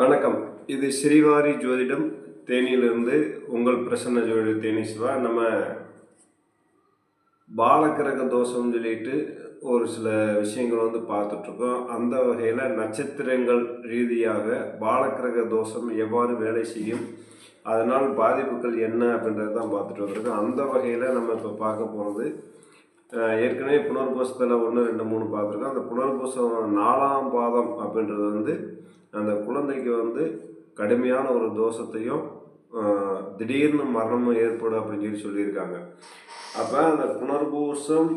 வணக்கம். இது ஸ்ரீவாரி ஜோதிடம். தேனியிலிருந்து உங்கள் பிரசன்ன ஜோதிட தேனி சிவா. நம்ம பாலக்கிரக தோஷம்னு சொல்லிட்டு ஒரு சில விஷயங்கள் வந்து பார்த்துட்ருக்கோம். அந்த வகையில் நட்சத்திரங்கள் ரீதியாக பாலக்கிரக தோஷம் எவ்வாறு வேலை செய்யும் அதனால் பாதிப்புகள் என்ன அப்படின்றது தான் பார்த்துட்டு வந்திருக்கோம். அந்த வகையில் நம்ம இப்போ பார்க்க போகிறது ஏற்கனவே புனர்பூசத்தில் ஒன்று ரெண்டு மூணு பார்த்துருக்கோம். அந்த புனர்பூசம் நாலாம் பாதம் அப்படின்றது வந்து அந்த குழந்தைக்கு வந்து கடுமையான ஒரு தோஷத்தையும் திடீர்னு மரணமும் ஏற்படும் அப்படின்னு சொல்லி சொல்லியிருக்காங்க. அப்போ அந்த புனர்பூசம்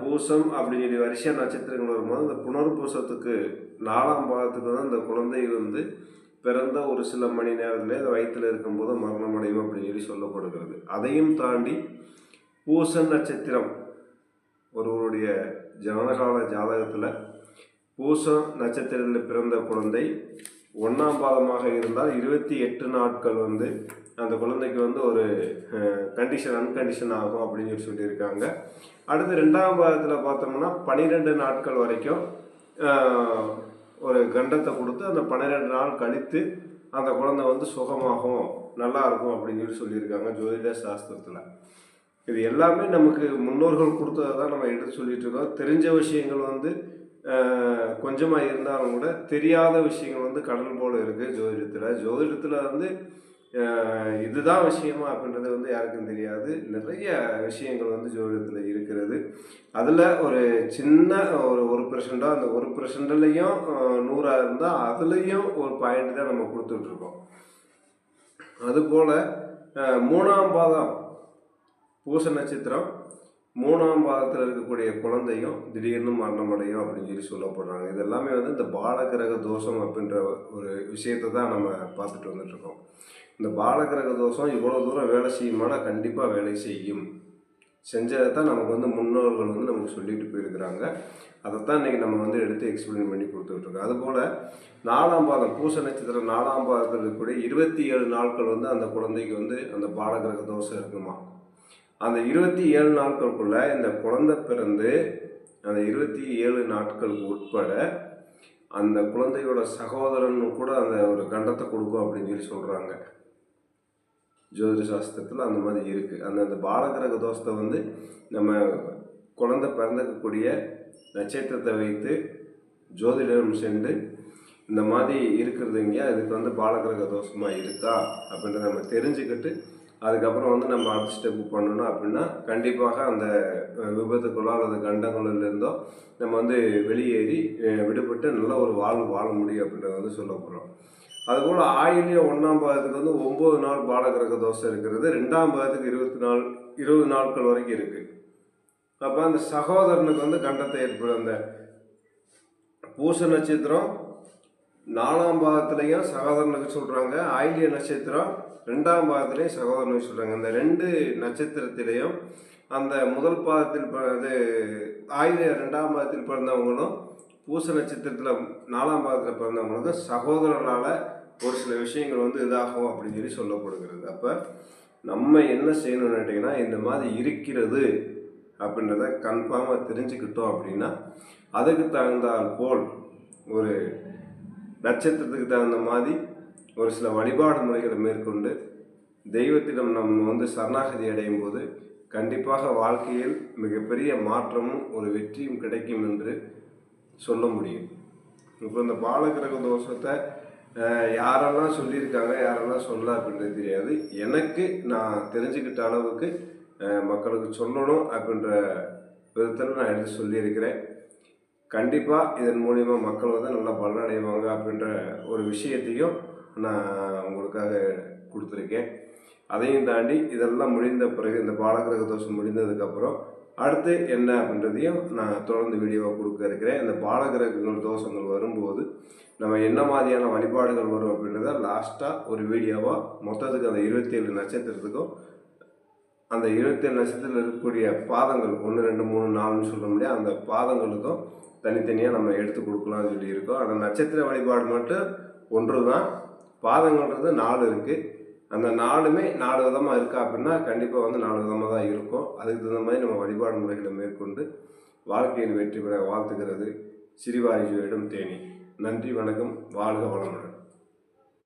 பூசம் அப்படின்னு சொல்லி வரிசை நட்சத்திரங்கள் வரும்போது அந்த புனர்பூசத்துக்கு நாலாம் பாதத்துக்கு தான் அந்த குழந்தை வந்து பிறந்த ஒரு சில மணி நேரத்திலே அந்த வயிற்றில் இருக்கும்போது மரணம் அடையும் அப்படின்னு சொல்லி சொல்லப்படுகிறது. அதையும் தாண்டி பூச நட்சத்திரம் ஒருவருடைய ஜனகால ஜாதகத்தில் பூசம் நட்சத்திரத்தில் பிறந்த குழந்தை ஒன்றாம் பாதமாக இருந்தால் இருபத்தி எட்டு நாட்கள் வந்து அந்த குழந்தைக்கு வந்து ஒரு கண்டிஷன் அன்கண்டிஷன் ஆகும் அப்படின்னு சொல்லி சொல்லியிருக்காங்க. அடுத்து ரெண்டாம் பாதத்தில் பார்த்தோம்னா பன்னிரெண்டு நாட்கள் வரைக்கும் ஒரு கண்டத்தை கொடுத்து அந்த பன்னிரெண்டு நாள் கழித்து அந்த குழந்தை வந்து சுகமாகும் நல்லா இருக்கும் அப்படின்னு சொல்லி சொல்லியிருக்காங்க ஜோதிட சாஸ்திரத்தில். இது எல்லாமே நமக்கு முன்னோர்கள் கொடுத்ததை தான் நம்ம எடுத்து சொல்லிட்டு இருக்கோம். தெரிஞ்ச விஷயங்கள் வந்து கொஞ்சமாக இருந்தாலும் கூட தெரியாத விஷயங்கள் வந்து கடல் போல் இருக்குது ஜோதிடத்தில். ஜோதிடத்தில் வந்து இதுதான் விஷயமா அப்படின்றது வந்து யாருக்கும் தெரியாது. நிறைய விஷயங்கள் வந்து ஜோதிடத்தில் இருக்கிறது. அதில் ஒரு சின்ன ஒரு ஒரு பர்சண்டாக அந்த ஒரு பர்சன்ட்லேயும் நூறாக இருந்தால் அதுலேயும் ஒரு பாயிண்ட் தான் நம்ம கொடுத்துட்ருக்கோம் அதுபோல் மூணாம் பாதம் பூச நட்சத்திரம் மூணாம் பாதத்தில் இருக்கக்கூடிய குழந்தையும் திடீர்னு மரணம் அடையும் அப்படின்னு சொல்லி சொல்லப்படுறாங்க. இது எல்லாமே வந்து இந்த பாலகிரக தோஷம் அப்படின்ற ஒரு விஷயத்தை தான் நம்ம பார்த்துட்டு வந்துட்டுருக்கோம் இந்த பாலகிரக தோஷம் இவ்வளோ தூரம் வேலை செய்யுமானா கண்டிப்பாக வேலை செய்யும். செஞ்சதை தான் நமக்கு வந்து முன்னோர்கள் வந்து நமக்கு சொல்லிட்டு போயிருக்கிறாங்க. அதைத்தான் இன்றைக்கி நம்ம வந்து எடுத்து எக்ஸ்பிளைன் பண்ணி கொடுத்துட்ருக்கோம் அதுபோல் நாலாம் பாதம் பூச நட்சத்திரம் நாலாம் பாதத்தில் இருக்கக்கூடிய இருபத்தி ஏழு நாட்கள் வந்து அந்த குழந்தைக்கு வந்து அந்த பாலகிரக தோஷம் இருக்குமா? அந்த இருபத்தி ஏழு நாட்களுக்குள்ள இந்த குழந்தை பிறந்து அந்த இருபத்தி ஏழு நாட்களுக்கு உட்பட அந்த குழந்தையோட சகோதரன் கூட அந்த ஒரு கண்டத்தை கொடுக்கும் அப்படின்னு சொல்லி சொல்கிறாங்க ஜோதிட சாஸ்திரத்தில் அந்த மாதிரி இருக்குது அந்த அந்த பாலகிரக தோஷத்தை வந்து நம்ம குழந்தை பிறந்திருக்கக்கூடிய நட்சத்திரத்தை வைத்து ஜோதிடம் சென்று இந்த மாதிரி இருக்கிறதுங்க அதுக்கு வந்து பாலகிரக தோஷமாக இருக்கா? அப்படின்றத நம்ம தெரிஞ்சுக்கிட்டு அதுக்கப்புறம் வந்து நம்ம அடுத்த ஸ்டெப்பு பண்ணணும் அப்படின்னா கண்டிப்பாக அந்த விபத்துக்குள்ளோ அல்லது கண்டங்களிலிருந்தோ நம்ம வந்து வெளியேறி விடுபட்டு நல்ல ஒரு வாழ்வு வாழ முடியும் அப்படின்றத வந்து சொல்ல போகிறோம் அதுபோல் ஆயிலே ஒன்றாம் பாதத்துக்கு வந்து ஒம்பது நாள் பாலகிரக தோஷம் இருக்கிறது. ரெண்டாம் பாதத்துக்கு இருபத்தி நாள் இருபது நாட்கள் வரைக்கும் இருக்குது அப்போ அந்த சகோதரனுக்கு வந்து கண்டத்தை ஏற்படும். அந்த பூச நட்சத்திரம் நாலாம் பாதத்துலேயும் சகோதரனுக்கு சொல்கிறாங்க ஆயிலிய நட்சத்திரம் ரெண்டாம் பாதத்துலேயும் சகோதரனுக்கு சொல்கிறாங்க இந்த ரெண்டு நட்சத்திரத்திலையும் அந்த முதல் பாதத்தில் பிற- ஆயிலிய ரெண்டாம் பாதத்தில் பிறந்தவங்களும் பூச நட்சத்திரத்தில் நாலாம் பாதத்தில் பிறந்தவங்களுக்கும் சகோதரனால் ஒரு சில விஷயங்கள் வந்து இதாகும் அப்படின்னு சொல்லி சொல்லப்படுகிறது. அப்போ நம்ம என்ன செய்யணும்னு கேட்டிங்கன்னா இந்த மாதிரி இருக்கிறது அப்படின்றத கன்ஃபார்மாக தெரிஞ்சுக்கிட்டோம் அப்படின்னா அதுக்கு தகுந்தால் போல் ஒரு நட்சத்திரத்துக்கு தகுந்த மாதிரி ஒரு சில வழிபாடு முறைகளை மேற்கொண்டு தெய்வத்திடம் நம்ம வந்து சரணாகதி அடையும் போது கண்டிப்பாக வாழ்க்கையில் மிகப்பெரிய மாற்றமும் ஒரு வெற்றியும் கிடைக்கும் என்று சொல்ல முடியும். இப்போ இந்த பாலகிரக தோஷத்தை யாரெல்லாம் சொல்லியிருக்காங்க யாரெல்லாம் சொல்ல அப்படின்றது தெரியாது. எனக்கு நான் தெரிஞ்சுக்கிட்ட அளவுக்கு மக்களுக்கு சொல்லணும் அப்படின்ற விதத்தில் நான் எடுத்து சொல்லியிருக்கிறேன். கண்டிப்பாக இதன் மூலிமா மக்கள் வந்து நல்லா பலனடைவாங்க அப்படின்ற ஒரு விஷயத்தையும் நான் உங்களுக்காக கொடுத்துருக்கேன். அதையும் தாண்டி இதெல்லாம் முடிந்த பிறகு இந்த பாலகிரக தோஷம் முடிந்ததுக்கப்புறம் அடுத்து என்ன அப்படின்றதையும் நான் தொடர்ந்து வீடியோவாக கொடுக்க இருக்கிறேன். இந்த பாலகிரகங்கள் தோஷங்கள் வரும்போது நம்ம என்ன மாதிரியான வழிபாடுகள் வரும் அப்படின்றத லாஸ்ட்டாக ஒரு வீடியோவாக மொத்தத்துக்கு அந்த இருபத்தேழு நட்சத்திரத்துக்கும் அந்த இருபத்தேழு நட்சத்திரத்தில் இருக்கக்கூடிய பாதங்கள் ஒன்று ரெண்டு மூணு நாலுன்னு சொல்ல முடியாது அந்த பாதங்களுக்கும் தனித்தனியாக நம்ம எடுத்து கொடுக்கலாம்னு சொல்லியிருக்கோம் அந்த நட்சத்திர வழிபாடு மட்டும் ஒன்று தான் பாதங்கள்ன்றது நாலு இருக்குது அந்த நாலுமே நாலு விதமாக இருக்கா அப்படின்னா கண்டிப்பாக வந்து நாலு விதமாக தான் இருக்கும். அதுக்கு தகுந்த மாதிரி நம்ம வழிபாடு முறைகளை மேற்கொண்டு வாழ்க்கையில் வெற்றி பெற வாழ்த்துக்கிறது சிறிவாரி தேனி. நன்றி வணக்கம். வாழ்க வளமுடன்.